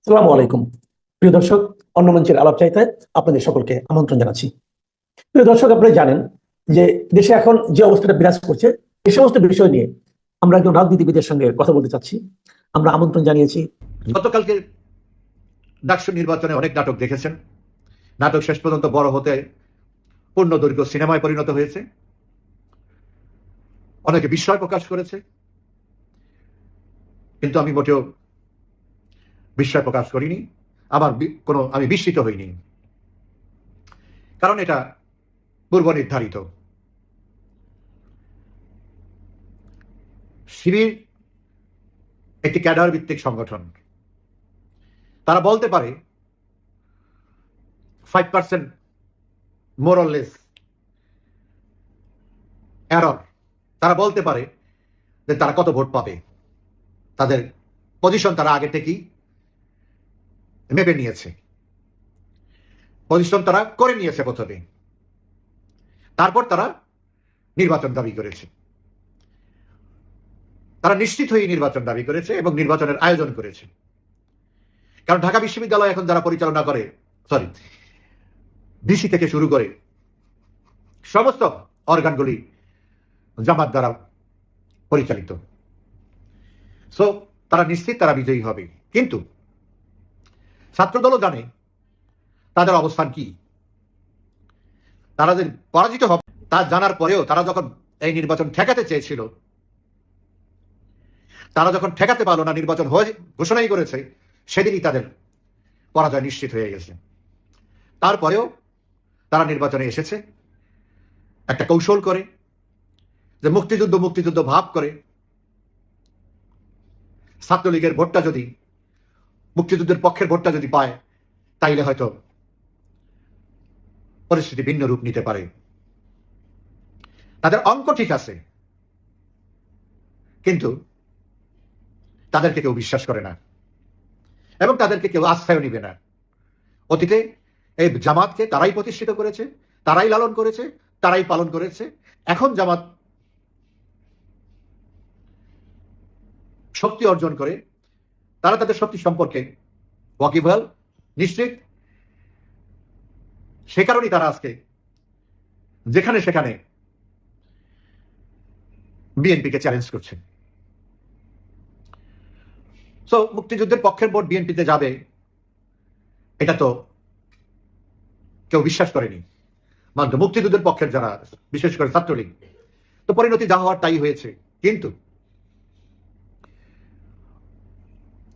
আসসালামু আলাইকুম। প্রিয় দর্শক, অন্য মঞ্চের আলাপ চাইতে আপনাদের সকলকে আমন্ত্রণ জানাচ্ছি। প্রিয় দর্শক আপনারা জানেন যে দেশে এখন যে অবস্থাটা বিরাজ করছে এই সমস্ত বিষয় নিয়ে আমরা একজন রাজনীতিবিদের সঙ্গে কথা বলতে চাচ্ছি। আমরা আমন্ত্রণ জানিয়েছি। গতকালকে ডাকসু নির্বাচনে অনেক নাটক দেখেছেন। নাটক শেষ পর্যন্ত বড় হতে পূর্ণ দৈর্ঘ্য সিনেমায় পরিণত হয়েছে। অনেকে বিস্ময় প্রকাশ করেছে। কিন্তু আমি মোটেও বিস্ময় প্রকাশ করিনি আমার বি- কোনো আমি বিস্মিত হইনি। কারণ এটা পূর্ব নির্ধারিত শিবির একটি ক্যাডার ভিত্তিক সংগঠন। তারা বলতে পারে ফাইভ পার্সেন্ট মোরলেস এরর তারা বলতে পারে যে তারা কত ভোট পাবে। তাদের পজিশন তারা আগে থেকেই মেপে নিয়েছে। পজিশন তারা করে নিয়েছে প্রথমে। তারপর তারা নির্বাচন দাবি করেছে। তারা নিশ্চিত হয়ে নির্বাচন দাবি করেছে এবং নির্বাচনের আয়োজন করেছে। কারণ ঢাকা বিশ্ববিদ্যালয় এখন যারা পরিচালনা করে সরি ডিসি থেকে শুরু করে সমস্ত অর্গানগুলি জামাত দ্বারা পরিচালিত। সো তারা নিশ্চিত তারা বিজয়ী হবে। কিন্তু ছাত্রদলও জানে তাদের অবস্থান কি। তারা যে পরাজিত হবে, তা জানার পরেও তারা যখন এই নির্বাচন ঠেকাতে চেয়েছিল, তারা যখন ঠেকাতে পারল না নির্বাচন হয়ে ঘোষণাই করেছে, সেদিনই তাদের পরাজয় নিশ্চিত হয়ে গেছে। তারপরেও তারা নির্বাচনে এসেছে, একটা কৌশল করে, যে মুক্তিযুদ্ধ মুক্তিযুদ্ধ ভাব করে, ছাত্রলীগের ভোটটা যদি মুক্তিযুদ্ধের পক্ষের ভোটটা যদি পায়, তাইলে হয়তো পরিস্থিতি ভিন্ন রূপ নিতে পারে। তাদের অঙ্ক ঠিক আছে, কিন্তু তাদেরকে কেউ বিশ্বাস করে না এবং তাদেরকে কেউ আস্থায় নিবে না। অতীতে এই জামাতকে তারাই প্রতিষ্ঠিত করেছে, তারাই লালন করেছে, তারাই পালন করেছে। এখন জামাত শক্তি অর্জন করে তারা তাদের শক্তি সম্পর্কে ওয়াকিবহাল, নিশ্চিত। সে কারণেই তারা আজকে, যেখানে সেখানে বিএনপিকে চ্যালেঞ্জ করছে। সো মুক্তিযুদ্ধের পক্ষের ভোট বিএনপিতে যাবে, এটা তো কেউ বিশ্বাস করেনি। মানতো মুক্তিযুদ্ধের পক্ষের যারা, বিশেষ করে ছাত্রলীগ, তো পরিণতি যা হওয়ার তাই হয়েছে। কিন্তু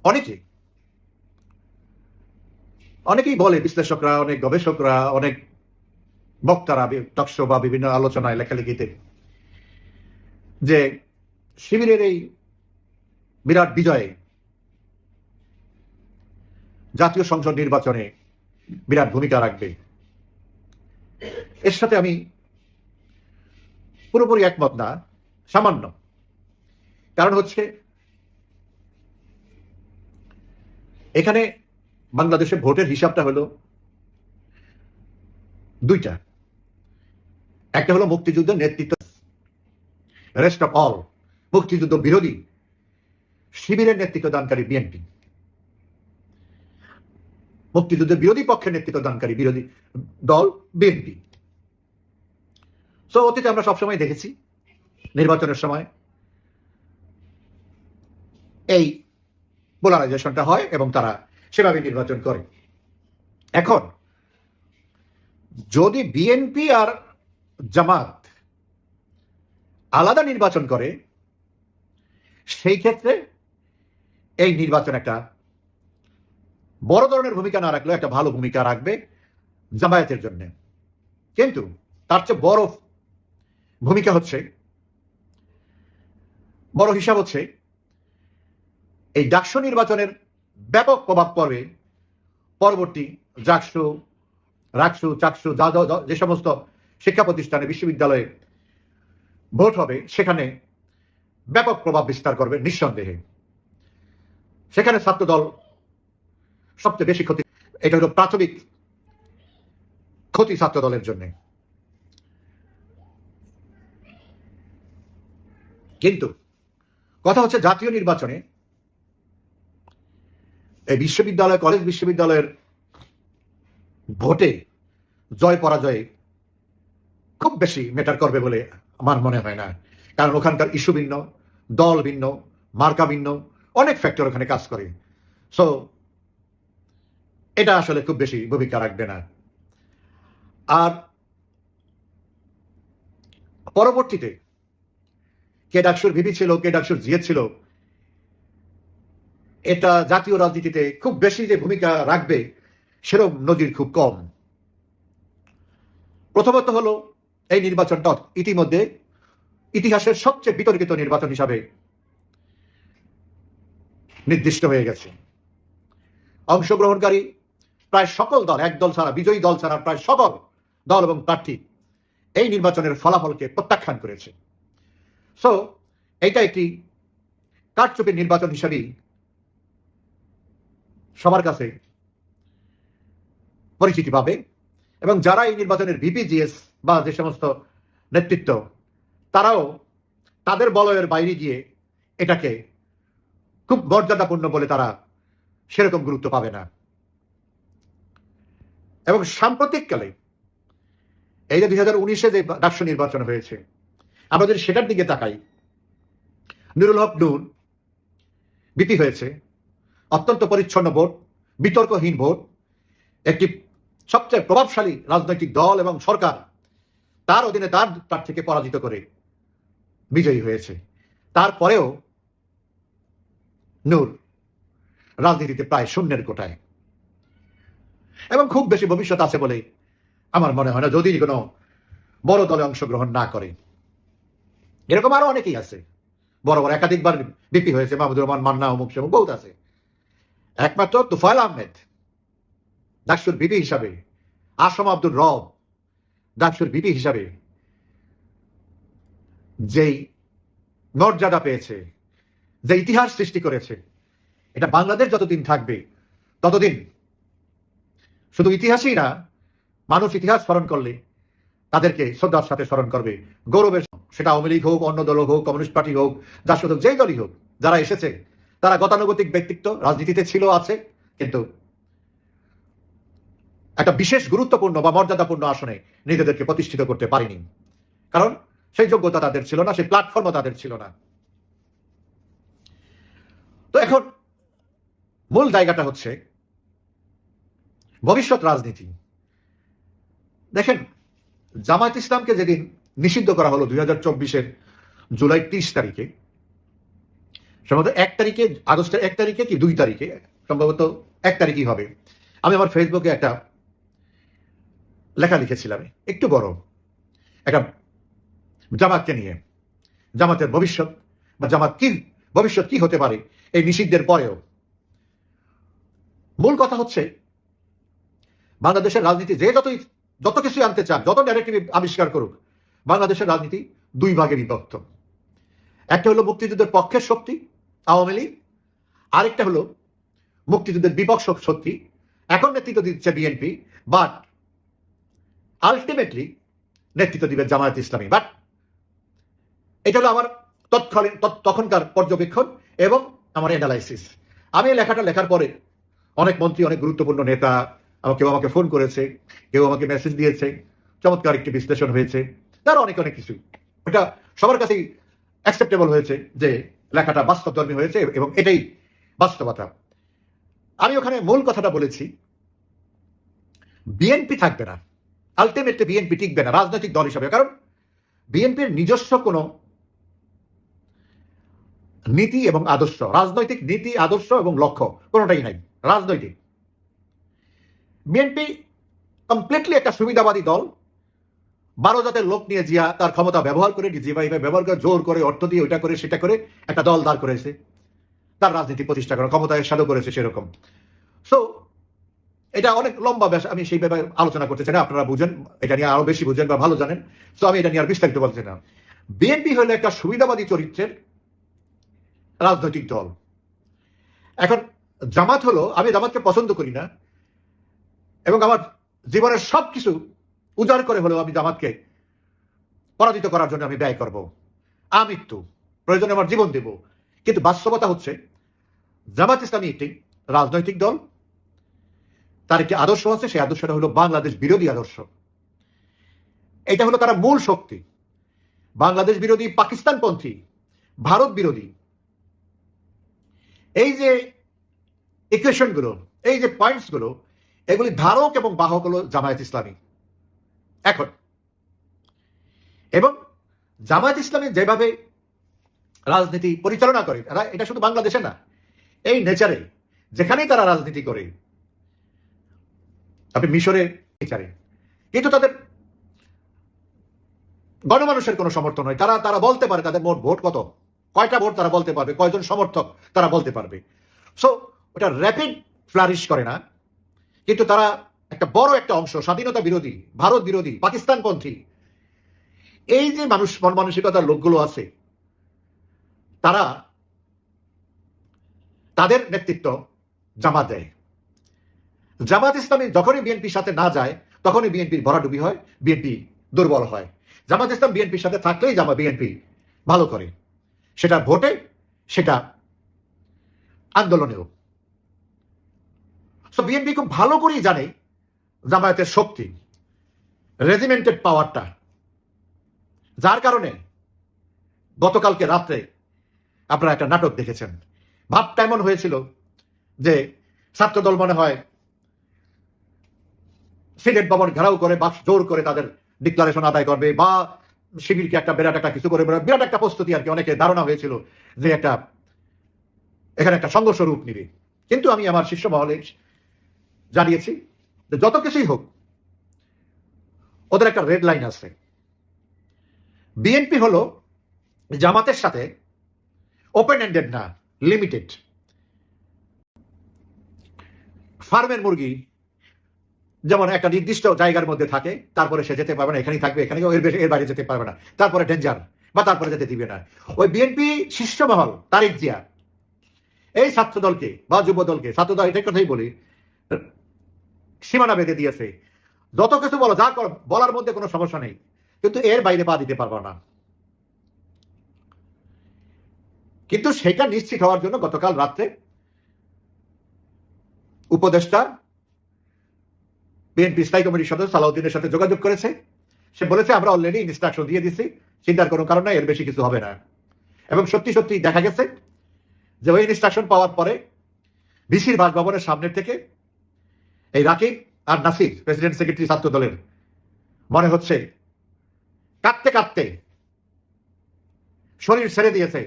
অনেকে অনেকেই বলে, বিশ্লেষকরা, অনেক গবেষকরা, অনেক বক্তারা টকশো বা বিভিন্ন আলোচনায় লেখালেখিতে, যে শিবিরের এই বিরাট বিজয়ে জাতীয় সংসদ নির্বাচনে বিরাট ভূমিকা রাখবে। এর সাথে আমি পুরোপুরি একমত না, সামান্য। কারণ হচ্ছে এখানে বাংলাদেশে ভোটের হিসাবটা হলো দুইটা। একটা হলো মুক্তিযুদ্ধের নেতৃত্ব রেস্ট অফ অল মুক্তিযুদ্ধ বিরোধী, শিবিরের নেতৃত্ব দানকারী বিএনপি মুক্তিযুদ্ধের বিরোধী পক্ষের নেতৃত্ব দানকারী বিরোধী দল বিএনপি তো অতীতে আমরা সবসময় দেখেছি, নির্বাচনের সময় এই পোলারাইজেশনটা হয় এবং তারা সেভাবে নির্বাচন করে। এখন, যদি বিএনপি আর জামাত আলাদা নির্বাচন করে, সেই ক্ষেত্রে এই নির্বাচন একটা বড় ধরনের ভূমিকা না রাখলেও একটা ভালো ভূমিকা রাখবে জামায়াতের জন্য। কিন্তু তার চেয়ে বড় ভূমিকা হচ্ছে, বড় হিসাব হচ্ছে এই ডাকসু নির্বাচনের ব্যাপক প্রভাব পড়বে। পরবর্তী জাকসু রাকসু, চাকসু, যা- যে সমস্ত শিক্ষা প্রতিষ্ঠানে বিশ্ববিদ্যালয়ে ভোট হবে, সেখানে ব্যাপক প্রভাব বিস্তার করবে নিঃসন্দেহে। সেখানে ছাত্রদল সবচেয়ে বেশি ক্ষতি, এটা হলো প্রাথমিক ক্ষতি ছাত্র দলের জন্য। কিন্তু কথা হচ্ছে জাতীয় নির্বাচনে এই বিশ্ববিদ্যালয়, কলেজ বিশ্ববিদ্যালয়ের ভোটে জয় পরাজয়ে খুব বেশি ম্যাটার করবে বলে আমার মনে হয় না। কারণ ওখানকার ইস্যু ভিন্ন, দল ভিন্ন, মার্কা ভিন্ন, অনেক ফ্যাক্টর ওখানে কাজ করে। সো এটা আসলে খুব বেশি ভূমিকা রাখবে না। আর পরবর্তীতে কে ডাকসুর ভিপি ছিল কে ডাকসুর জিএ ছিল এটা জাতীয় রাজনীতিতে খুব বেশি যে ভূমিকা রাখবে সেরকম নজির খুব কম। প্রথমত হলো এই নির্বাচনটা ইতিমধ্যে ইতিহাসের সবচেয়ে বিতর্কিত নির্বাচন হিসাবে নির্দিষ্ট হয়ে গেছে। অংশগ্রহণকারী প্রায় সকল দল, এক দল ছাড়া, বিজয়ী দল ছাড়া প্রায় সকল দল এবং প্রার্থী এই নির্বাচনের ফলাফলকে প্রত্যাখ্যান করেছে। সো এইটা একটি কারচুপির নির্বাচন হিসাবেই সবার কাছে পরিচিতি পাবে। এবং যারা এই নির্বাচনের ভিপিজিএস বা যে সমস্ত নেতৃত্ব, তারাও তাদের বলয়ের বাইরে গিয়ে এটাকে খুব মর্যাদাপূর্ণ বলে তারা সেরকম গুরুত্ব পাবে না। এবং সাম্প্রতিককালে এই যে দুই হাজার উনিশে যে রাষ্ট্র নির্বাচন হয়েছে, আমরা যদি সেটার দিকে তাকাই, নুরুল হক নুর বিপি হয়েছে। অত্যন্ত পরিচ্ছন্ন ভোট, বিতর্কহীন ভোট, একটি সবচেয়ে প্রভাবশালী রাজনৈতিক দল এবং সরকার। তার অধীনে তার প্রার্থীকে পরাজিত করে বিজয়ী হয়েছে। তারপরেও নূর রাজনীতিতে প্রায় শূন্যের কোটায়। এবং খুব বেশি ভবিষ্যৎ আছে বলে আমার মনে হয় না, যদি কোনো বড় দলে অংশগ্রহণ না করে। এরকম আরও অনেকেই আছে। বড় বড় একাধিকবার বিপি হয়েছে মাহমুদুর রহমান, মান্না অমুক সেমুক বহুত আছে। একমাত্র তুফাইল আহমেদ, ডাকসুর বিপি হিসাবে, আসম আব্দুল রব, ডাকসুর বিপি হিসাবে যেই মর্যাদা পেয়েছে যে ইতিহাস সৃষ্টি করেছে, এটা বাংলাদেশ যতদিন থাকবে, ততদিন শুধু ইতিহাসই না, মানুষ ইতিহাস স্মরণ করলে তাদেরকে শ্রদ্ধার সাথে স্মরণ করবে। গৌরবের সেটা আওয়ামী লীগ হোক, অন্য দল হোক, কমিউনিস্ট পার্টি হোক যার শুধু যেই দলই হোক, যারা এসেছে তারা গতানুগতিক ব্যক্তিত্ব, রাজনীতিতে ছিল, আছে, কিন্তু একটা বিশেষ গুরুত্বপূর্ণ বা মর্যাদাপূর্ণ আসনে নিজেদেরকে প্রতিষ্ঠিত করতে পারেনি। কারণ সেই যোগ্যতা তাদের ছিল না, সেই প্ল্যাটফর্মও তাদের ছিল না। তো এখন মূল জায়গাটা হচ্ছে ভবিষ্যৎ রাজনীতি। দেখেন, জামায়াত ইসলামকে যেদিন নিষিদ্ধ করা হলো দুই হাজার জুলাই ত্রিশ তারিখে সম্ভবত এক তারিখে, আগস্টের এক তারিখে কি দুই তারিখে? সম্ভবত এক তারিখই হবে। আমি আমার ফেসবুকে একটা লেখা লিখেছিলাম। একটু বড়। একটা জামাতকে নিয়ে। জামাতের ভবিষ্যৎ বা জামাত কি, ভবিষ্যৎ কি হতে পারে এই নিষিদ্ধের পরেও। মূল কথা হচ্ছে, বাংলাদেশের রাজনীতি যে যতই, যত কিছু আনতে চান, যত ন্যারেটিভ আবিষ্কার করুক, বাংলাদেশের রাজনীতি দুই ভাগে বিভক্ত একটা হলো মুক্তিযুদ্ধের পক্ষের শক্তি আওয়ামী লীগ, আরেকটা হলো মুক্তিযুদ্ধের বিপক্ষ শক্তি, এখন নেতৃত্ব দিচ্ছে বিএনপি বাট আলটিমেটলি নেতৃত্ব দিবে জামায়াত ইসলামী। বাট এটা হলো আমার তৎকালীন তখনকার পর্যবেক্ষণ এবং আমার অ্যানালাইসিস আমি এই লেখাটা লেখার পরে অনেক মন্ত্রী, অনেক গুরুত্বপূর্ণ নেতা কেউ আমাকে ফোন করেছে, কেউ আমাকে মেসেজ দিয়েছে, চমৎকার একটি বিশ্লেষণ হয়েছে। তার অনেক অনেক কিছু। এটা সবার কাছেই অ্যাকসেপ্টেবল হয়েছে যে লেখাটা বাস্তবধর্মী হয়েছে এবং এটাই বাস্তবতা। আমি ওখানে মূল কথাটা বলেছি। বিএনপি থাকবে না। আলটিমেটলি বিএনপি টিকবে না, রাজনৈতিক দল হিসাবে। কারণ বিএনপির নিজস্ব কোনো নীতি এবং আদর্শ, রাজনৈতিক নীতি, আদর্শ এবং লক্ষ্য, কোনোটাই নাই। রাজনৈতিক। বিএনপি কমপ্লিটলি একটা সুবিধাবাদী দল। বারো জাতের লোক নিয়ে জিয়া তার ক্ষমতা ব্যবহার করে যেভাবে ব্যবহার করে, জোর করে, অর্থ দিয়ে ওইটা করে, সেটা করে একটা দল দাঁড় করেছে। তার রাজনীতি প্রতিষ্ঠা করে, ক্ষমতায় সাধু করেছে সেরকম। সো এটা অনেক লম্বা ব্যাস, আমি সেই ব্যাপারে আলোচনা করতে চাই আপনারা বুঝেন, এটা নিয়ে আরও বেশি বুঝেন বা ভালো জানেন। তো আমি এটা নিয়ে আর বিস্তারিত বলতে না। বিএনপি হলো একটা সুবিধাবাদী চরিত্রের রাজনৈতিক দল। এখন, জামাত হলো, আমি জামাতকে পছন্দ করি না, এবং আমার জীবনের সব কিছু উজাড় করে হলেও আমি জামাতকে পরাজিত করার জন্য আমি ব্যয় করব। আমৃত্যু। প্রয়োজনে আমার জীবন দেব। কিন্তু বাস্তবতা হচ্ছে, জামাত ইসলামী একটি রাজনৈতিক দল। তার একটি আদর্শ আছে, সেই আদর্শটা হলো বাংলাদেশ বিরোধী আদর্শ। এটা হলো তারা মূল শক্তি। বাংলাদেশ বিরোধী, পাকিস্তানপন্থী, ভারত বিরোধী। এই যে ইকুয়েশনগুলো, এই যে পয়েন্টসগুলো, এগুলি ধারক এবং বাহক হলো জামায়াত ইসলামী। এখন। এবং জামায়াত ইসলামী যেভাবে রাজনীতি পরিচালনা করে এরা এটা শুধু বাংলাদেশে না, এই নেচারে যেখানেই তারা রাজনীতি করে, আপনি মিশরের নেচারে কিন্তু তাদের গণমানুষের কোনো সমর্থন হয় তারা তারা বলতে পারে তাদের মোট ভোট কত? কয়টা ভোট তারা বলতে পারবে? কয়জন সমর্থক তারা বলতে পারবে? সো ওটা র্যাপিড ফ্লারিশ করে না। কিন্তু তারা একটা বড় একটা অংশ, স্বাধীনতা বিরোধী, ভারত বিরোধী, পাকিস্তানপন্থী। এই যে মানুষ মন মানসিকতার লোকগুলো আছে, তারা তাদের নেতৃত্ব জামাত দেয়। জামাত ইসলামী যখনই বিএনপির সাথে না যায়, তখনই বিএনপির ভরাডুবি হয়, বিএনপি দুর্বল হয়। জামাত ইসলাম বিএনপির সাথে থাকলেই জামা বিএনপি ভালো করে। সেটা ভোটে, সেটা আন্দোলনেও। বিএনপি খুব ভালো করেই জানে জামায়াতের শক্তি রেজিমেন্টেড পাওয়ারটা যার কারণে গতকালকে রাত্রে আপনারা একটা নাটক দেখেছেন। ভাবটা এমন হয়েছিল যে ছাত্রদল মনে হয় সিনেট ভবন ঘেরাও করে বা জোর করে তাদের ডিক্লারেশন আদায় করবে বা শিবিরকে একটা বিরাট একটা কিছু করে, বিরাট একটা প্রস্তুতি আর কি অনেকে ধারণা হয়েছিল যে একটা, এখানে একটা সংঘর্ষ রূপ নিবে। কিন্তু আমি আমার শিষ্য মহলে জানিয়েছি যত কিছুই হোক, ওদের একটা রেড লাইন আছে বিএনপি হলো জামাতের সাথে ওপেন এন্ডেড না লিমিটেড ফার্মের মুরগি যেমন একটা নির্দিষ্ট জায়গার মধ্যে থাকে, তারপরে সে যেতে পারবে না, এখানেই থাকবে, এখানে এর বাইরে যেতে পারবে না। তারপরে ডেঞ্জার বা তারপরে যেতে দিবে না। ওই বিএনপি শীর্ষমহল তারিক জিয়া এই ছাত্র দলকে বা যুব দলকে ছাত্র দল এটার কথাই বলি সীমানা বেঁধে দিয়েছে। যত কিছু বলো, যা করো, বলার মধ্যে কোনো সমস্যা নেই। কিন্তু এর বাইরে পা দিতে পারব না। কিন্তু সেটা নিশ্চিত হওয়ার জন্য গতকাল রাত্রে উপদেষ্টা বিএনপি স্থায়ী কমিটির সদস্য সালাউদ্দিনের সাথে যোগাযোগ করেছে। সে বলেছে, আমরা অলরেডি ইনস্ট্রাকশন দিয়ে দিচ্ছি চিন্তার কোনো কারণ এর বেশি কিছু হবে না। এবং সত্যি সত্যি দেখা গেছে যে ওই ইনস্ট্রাকশন পাওয়ার পরে ভিসির বাসভবনের সামনের থেকে এই রাকিব আর নাসির প্রেসিডেন্ট সেক্রেটারি ছাত্র দলের। মনে হচ্ছে কাঁদতে কাঁদতে শরীর ছেড়ে দিয়েছে,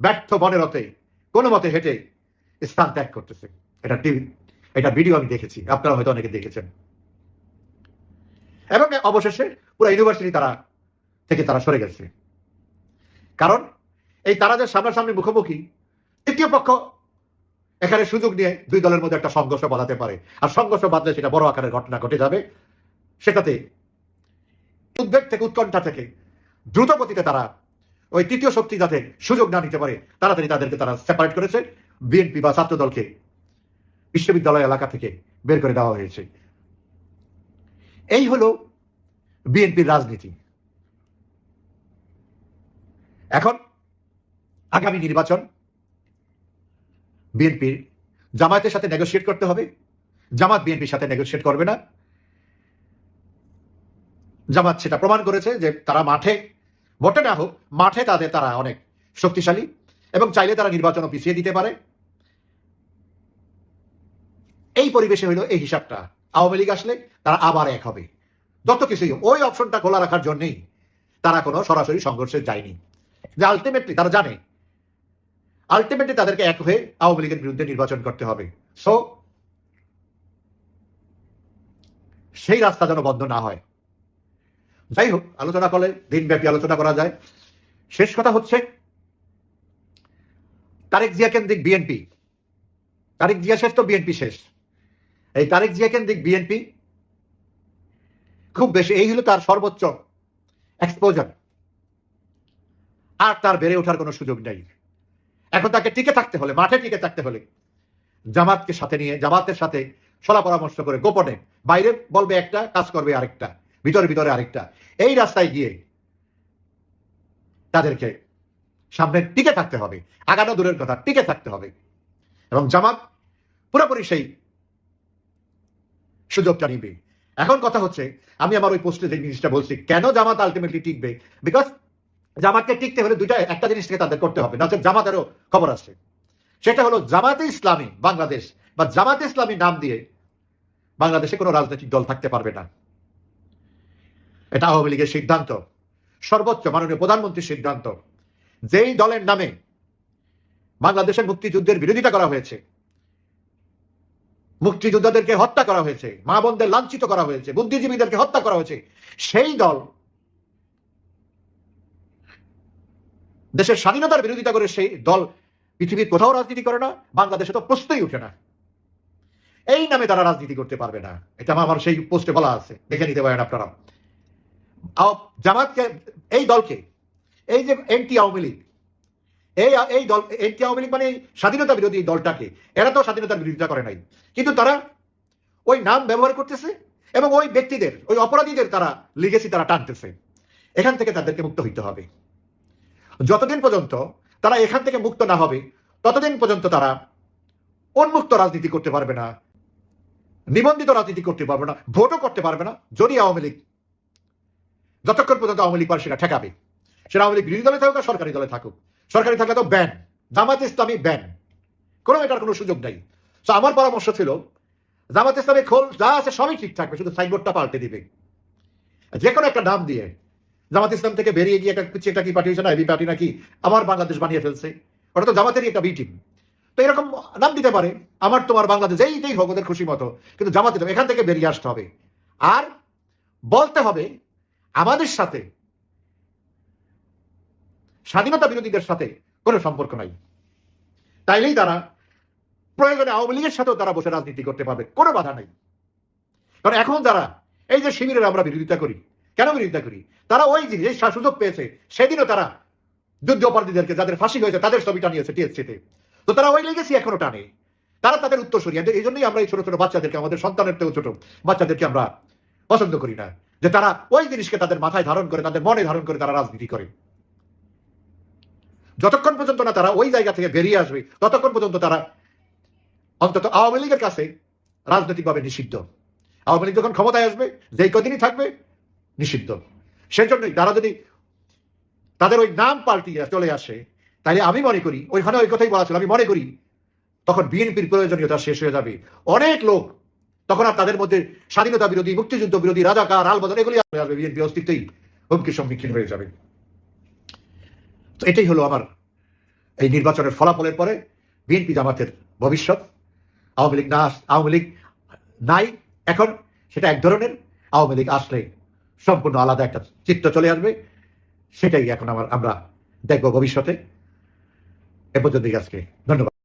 ব্যর্থ বনেরতে কোনো মতে হেঁটে স্থান ত্যাগ করতেছে। এটা টিভি, এটা ভিডিও আমি দেখেছি, আপনারা হয়তো অনেকে দেখেছেন। এবং অবশেষে পুরো ইউনিভার্সিটি তারা থেকে তারা সরে গেছে। কারণ এই তারা যে সামনাসামনি মুখোমুখি, তৃতীয় পক্ষ এখানে সুযোগ নিয়ে দুই দলের মধ্যে একটা সংঘর্ষ বাঁধাতে পারে। আর সংঘর্ষ বাঁধলে সেটা বড় আকারের ঘটনা ঘটে যাবে। সেটাতে উদ্বেগ থেকে, উৎকণ্ঠা থেকে দ্রুত গতিতে তারা ওই তৃতীয় শক্তি যাতে সুযোগ না নিতে পারে, তাড়াতাড়ি তাদেরকে তারা সেপারেট করেছে। বিএনপি বা ছাত্র দলকে বিশ্ববিদ্যালয় এলাকা থেকে বের করে দেওয়া হয়েছে। এই হলো বিএনপির রাজনীতি। এখন আগামী নির্বাচন বিএনপির জামায়াতের সাথে নেগোসিয়েট করতে হবে। জামাত বিএনপির সাথে নেগোসিয়েট করবে না। জামাত সেটা প্রমাণ করেছে যে তারা মাঠে ভোটে না হোক, মাঠে তাদের তারা অনেক শক্তিশালী এবং চাইলে তারা নির্বাচনও পিছিয়ে দিতে পারে। এই পরিবেশে হইল এই হিসাবটা। আওয়ামী লীগ আসলে তারা আবার এক হবে। যত কিছুই ওই অপশনটা খোলা রাখার জন্যই তারা কোনো সরাসরি সংঘর্ষে যায়নি। যে আলটিমেটলি তারা জানে আলটিমেটলি তাদেরকে এক হয়ে আওয়ামী লীগের বিরুদ্ধে নির্বাচন করতে হবে। সো সেই রাস্তা যেন বন্ধ না হয়। যাই হোক, আলোচনা করলে দিনব্যাপী আলোচনা করা যায়। শেষ কথা হচ্ছে, তারেক জিয়া কেন্দ্রিক বিএনপি। তারেক জিয়া শেষ তো বিএনপি শেষ। এই তারেক জিয়া কেন্দ্রিক বিএনপি খুব বেশি, এই হলো তার সর্বোচ্চ এক্সপোজার আর তার বেড়ে ওঠার কোনো সুযোগ নেই। এখন তাকে টিকে থাকতে হলে, মাঠে টিকে থাকতে হলে জামাতকে সাথে নিয়ে, জামাতের সাথে সলা পরামর্শ করে গোপনে, বাইরে বলবে একটা, কাজ করবে আরেকটা, ভিতরে ভিতরে আরেকটা। এই রাস্তায় গিয়ে তাদেরকে সামনে টিকে থাকতে হবে, আগানো দূরের কথা, টিকে থাকতে হবে। এবং জামাত পুরোপুরি সেই সুযোগটা নিবে। এখন কথা হচ্ছে, আমি আমার ওই পোস্টে যে জিনিসটা বলছি, কেন জামাত আলটিমেটলি টিকবে? বিকজ জামাতকে টিকতে হলে দুইটা, একটা জিনিস থেকে তাদের করতে হবে না জামাতেরও খবর আসছে। সেটা হলো জামাতে ইসলামী বাংলাদেশ, বা জামাতে ইসলামী নাম দিয়ে বাংলাদেশে কোনো রাজনৈতিক দল থাকতে পারবে না। এটা আওয়ামী লীগের সিদ্ধান্ত, সর্বোচ্চ মাননীয় প্রধানমন্ত্রীর সিদ্ধান্ত। যেই দলের নামে বাংলাদেশের মুক্তিযুদ্ধের বিরোধিতা করা হয়েছে, মুক্তিযোদ্ধাদেরকে হত্যা করা হয়েছে, মা বোনদের লাঞ্ছিত করা হয়েছে, বুদ্ধিজীবীদেরকে হত্যা করা হয়েছে, সেই দল দেশের স্বাধীনতার বিরোধিতা করে সেই দল পৃথিবীর কোথাও রাজনীতি করে না, বাংলাদেশে তো প্রশ্নই উঠে না। এই নামে তারা রাজনীতি করতে পারবে না। এটা আমার সেই পোস্টে বলা আছে। দেখে নিতে পারেন আপনারা জামাতকে এই দলকে এই যে এনটি আওয়ামী লীগ, এই এই দল এনটি আওয়ামী লীগ মানে স্বাধীনতা বিরোধী দলটাকে। এরা তো স্বাধীনতার বিরোধিতা করে নাই। কিন্তু তারা ওই নাম ব্যবহার করতেছে এবং ওই ব্যক্তিদের, ওই অপরাধীদের তারা লিগেসি তারা টানতেছে। এখান থেকে তাদেরকে মুক্ত হইতে হবে। যতদিন পর্যন্ত তারা এখান থেকে মুক্ত না হবে, ততদিন পর্যন্ত তারা উন্মুক্ত রাজনীতি করতে পারবে না, নিবন্ধিত রাজনীতি করতে পারবে না, ভোটও করতে পারবে না, যদি আওয়ামী লীগ যতক্ষণ পর্যন্ত আওয়ামী লীগ পারে সেটা ঠেকাবে। সেটা আওয়ামী লীগ বিরোধী দলে থাকুক আর সরকারি দলে থাকুক। সরকারি থাকলে তো ব্যান জামাত ইসলামী ব্যান কোনো এটার কোনো সুযোগ নেই। তো আমার পরামর্শ ছিল, জামাত ইসলামী খোল, যা আছে সবই ঠিক থাকবে শুধু সাইনবোর্ডটা পাল্টে দিবে। যে কোনো একটা নাম দিয়ে জামাত ইসলাম থেকে বেরিয়ে গিয়ে একটা কিছু একটা কি পার্টি হয়েছে না, এবি পার্টি নাকি? আমার বাংলাদেশ বানিয়ে ফেলছে। ওটা তো জামাতেরই একটা বি টিম তো এরকম নাম দিতে পারে। আমার তোমার বাংলাদেশ যেই যেই হোক, ওদের খুশি মতো। কিন্তু জামাত এখান থেকে বেরিয়ে আসতে হবে। আর বলতে হবে, আমাদের সাথে স্বাধীনতা বিরোধীদের সাথে কোনো সম্পর্ক নাই। তাইলেই তারা প্রয়োজনে আওয়ামী লীগের সাথেও তারা বসে রাজনীতি করতে পারবে। কোনো বাধা নাই। কারণ এখন যারা, এই যে শিবিরের আমরা বিরোধিতা করি কেন বিরোধিতা করি? তারা ওই জিনিস এই সুযোগ পেয়েছে, সেদিনও তারা যুদ্ধ অপরাধীদেরকে যাদের ফাঁসি হয়েছে, তাদের ছবিটা নিয়েছে টিএসসিতে। তো তারা ওই লেগেছি এখনও টানে। তারা তাদের উত্তর সরিয়ে এই জন্যই আমরা এই ছোট ছোট বাচ্চাদেরকে, আমাদের সন্তানের থেকেও ছোট বাচ্চাদেরকে আমরা পছন্দ করি না। যে তারা ওই জিনিসকে তাদের মাথায় ধারণ করে, তাদের মনে ধারণ করে তারা রাজনীতি করে। যতক্ষণ পর্যন্ত না তারা ওই জায়গা থেকে বেরিয়ে আসবে, ততক্ষণ পর্যন্ত তারা অন্তত আওয়ামী লীগের কাছে রাজনৈতিকভাবে নিষিদ্ধ। আওয়ামী লীগ যখন ক্ষমতায় আসবে, যেই কদিনই থাকবে নিষিদ্ধ। সেই জন্যই তারা যদি তাদের ওই নাম পাল্টিয়ে চলে আসে, তাহলে আমি মনে করি, ওইখানে ওই কথাই বলা ছিল, আমি মনে করি তখন বিএনপির প্রয়োজনীয়তা শেষ হয়ে যাবে। অনেক লোক তখন আর তাদের মধ্যে স্বাধীনতা বিরোধী, মুক্তিযুদ্ধ বিরোধী, রাজাকার আলবদল এগুলি আসবে, বিএনপি অস্তিত্বই হুমকির সম্মুখীন হয়ে যাবে। তো এটাই হলো আমার এই নির্বাচনের ফলাফলের পরে বিএনপি জামাতের ভবিষ্যৎ। আওয়ামী লীগ না আওয়ামী লীগ নাই এখন, সেটা এক ধরনের। আওয়ামী লীগ আসলে সম্পূর্ণ আলাদা একটা চিত্র চলে আসবে। সেটাই এখন আমার, আমরা দেখব ভবিষ্যতে। এ পর্যন্তই আজকে। ধন্যবাদ।